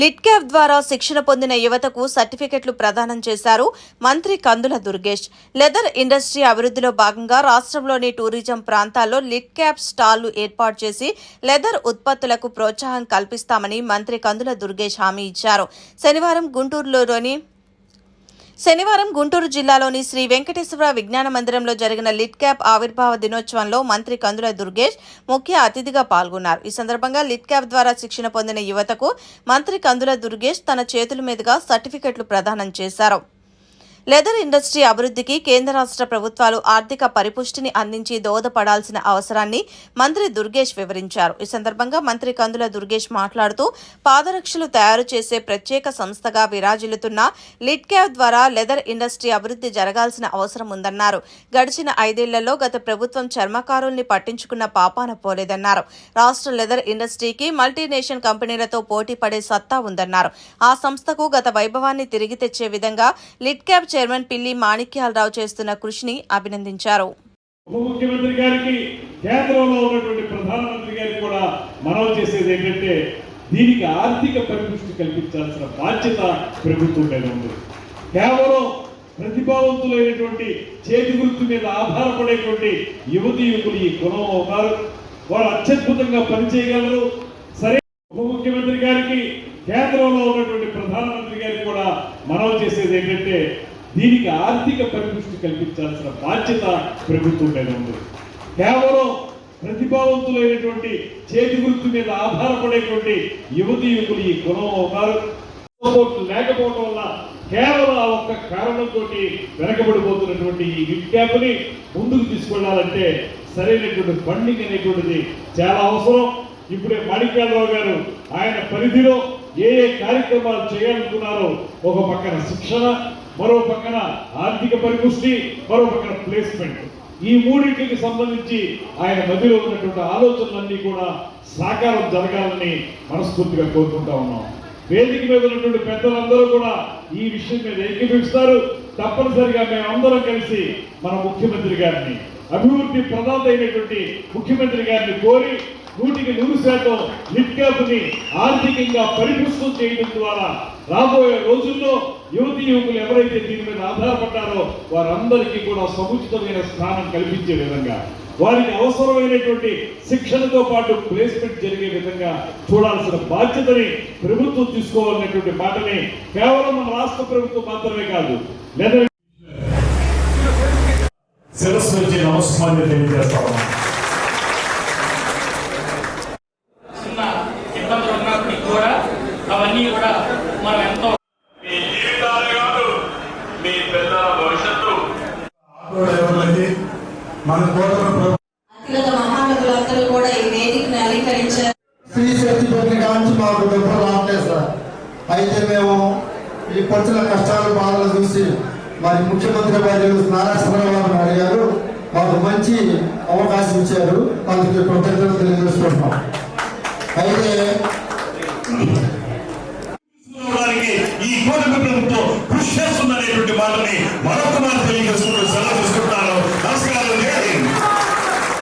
Lit cap ద్వారా శిక్షణ పొందిన యువతకు సర్టిఫికెట్లు ప్రదానం చేశారు మంత్రి కందుల దుర్గేష్. లెదర్ ఇండస్ట్రీ అభివృద్ధిలో భాగంగా రాష్ట్రంలోని టూరిజం ప్రాంతాల్లో లిట్ క్యాప్ స్టాళ్ళు ఏర్పాటు చేసి లెదర్ ఉత్పత్తులకు ప్రోత్సాహం కల్పిస్తామని మంత్రి కందుల దుర్గేష్ హామీ ఇచ్చారు. శనివారం గుంటూరులోని శనివారం గుంటూరు జిల్లాలోని శ్రీ వెంకటేశ్వర విజ్ఞాన మందిరంలో జరిగిన లిట్ క్యాప్ ఆవిర్భావ దినోత్సవంలో మంత్రి కందుల దుర్గేష్ ముఖ్య అతిథిగా పాల్గొన్నారు. ఈ సందర్భంగా లిట్ క్యాప్ ద్వారా శిక్షణ పొందిన యువతకు మంత్రి కందుల దుర్గేష్ తన చేతుల మీదుగా సర్టిఫికెట్లు ప్రదానం చేశారు. లెదర్ ఇండస్ట్రీ అభివృద్ధికి కేంద్ర రాష్ట్ర ప్రభుత్వాలు ఆర్థిక పరిపుష్టిని అందించి దోహదపడాల్సిన అవసరాన్ని మంత్రి దుర్గేష్ వివరించారు. ఈ సందర్భంగా మంత్రి కందుల దుర్గేష్ మాట్లాడుతూ పాదరక్షలు తయారు చేసే ప్రత్యేక సంస్థగా విరాజిల్లుతున్న లిట్ ద్వారా లెదర్ ఇండస్ట్రీ అభివృద్ధి జరగాల్సిన అవసరం ఉందన్నారు. గడిచిన ఐదేళ్ళలో గత ప్రభుత్వం చర్మకారుల్ని పట్టించుకున్న పాపాన పోలేదన్నారు. రాష్ట్ర లెదర్ ఇండస్ట్రీకి మల్టీనేషనల్ కంపెనీలతో పోటీ పడే సత్తా ఉందన్నారు. ఆ సంస్థకు గత వైభవాన్ని తిరిగి తెచ్చే విధంగా లిట్ చైర్మన్ పిల్లి మాణిక్యాలరావు చేస్తున్న కృషిని అభినందించారు. ఉప ముఖ్యమంత్రి గారికి కేంద్రంలో ఉన్నటువంటి ప్రధానమంత్రి గారికి కూడా మనవి చేసేది ఏంటంటే దీనికి ఆర్థిక పరిపుష్టి కల్పించాల్సిన బాధ్యత ప్రభుత్వం మీద ఉంది. కేవలం ప్రతిభావంతులైనటువంటి చేతి వృత్తి మీద ఆధారపడేటువంటి యువతి యువకులు ఈ కులంలో ఉన్నారు. వారు అత్యద్భుతంగా పనిచేయగలరు. సరే ఉప ముఖ్యమంత్రి గారికి కేంద్రంలో ఉన్నటువంటి ప్రధానమంత్రి గారికి కూడా మనవి చేసేది ఏంటంటే దీనికి ఆర్థిక పరిపుష్టి కల్పించాల్సిన బాధ్యత ప్రభుత్వం మీద ఉంది. కేవలం ప్రతిభావంతులైనటువంటి చేతి గుర్తు మీద ఆధారపడేటువంటి యువతి యువకులు ఈ కులంలో ఉన్నారు. లేకపోవడం వల్ల కేవలం ఆ ఒక్క కారణంతో వెనకబడిపోతున్నటువంటి ఈ విజ్ఞాపని ముందుకు తీసుకెళ్ళాలంటే సరైనటువంటి ఫండింగ్ అనేటువంటిది చాలా అవసరం. ఇప్పుడే మాణిక్యాలరావు గారు ఆయన పరిధిలో ఏ ఏ కార్యక్రమాలు చేయాలనుకున్నారో ఒక పక్కన శిక్షణ మరో పక్కన ఆర్థిక పరిపుష్టి మరో పక్కన ప్లేస్మెంట్ ఈ మూడింటికి సంబంధించి ఆయన మధ్యలో ఉన్నటువంటి ఆలోచనలన్నీ కూడా సాకారం జరగాలని మనస్ఫూర్తిగా కోరుకుంటా ఉన్నాం. వేదిక మీద ఉన్నటువంటి పెద్దలందరూ కూడా ఈ విషయం మీద ఏకీభవిస్తారు. తప్పనిసరిగా మేమందరం కలిసి మన ముఖ్యమంత్రి గారిని అభివృద్ధి ప్రదాత అయినటువంటి ముఖ్యమంత్రి గారిని కోరి నూటికి నూరు శాతం ని ఆర్థికంగా పరిపుష్టం చేయడం ద్వారా రాబోయే రోజుల్లో యువతి యువకులు ఎవరైతే దీని మీద ఆధారపడ్డారో వారందరికీ కూడా సముచితమైన స్థానం కల్పించే విధంగా వారికి అవసరమైనటువంటి శిక్షణతో పాటు ప్లేస్మెంట్ జరిగే విధంగా చూడాల్సిన బాధ్యతని ప్రభుత్వం తీసుకోవాలనేటువంటి మాటని కేవలం మన రాష్ట్ర ప్రభుత్వం మాత్రమే కాదు లేదా శిరస్సు నుంచి నమస్కారాన్ని మన కోటల అతిలత శక్తి పెట్టిన కాంచి మాకు దెబ్బలు రావట్లేదు అయితే మేము ఈ పడుతున్న కష్టాలు బాధలు చూసి మరి ముఖ్యమంత్రి వర్యులు నారా చంద్రబాబు నాయుడు గారు మాకు మంచి అవకాశం ఇచ్చారు. అందుకే కృతజ్ఞతలు తెలియజేసుకుంటున్నాం. అయితే ఈ కూటమి ప్రభుత్వం కృషి చేస్తుందనేటువంటి మాటని మనం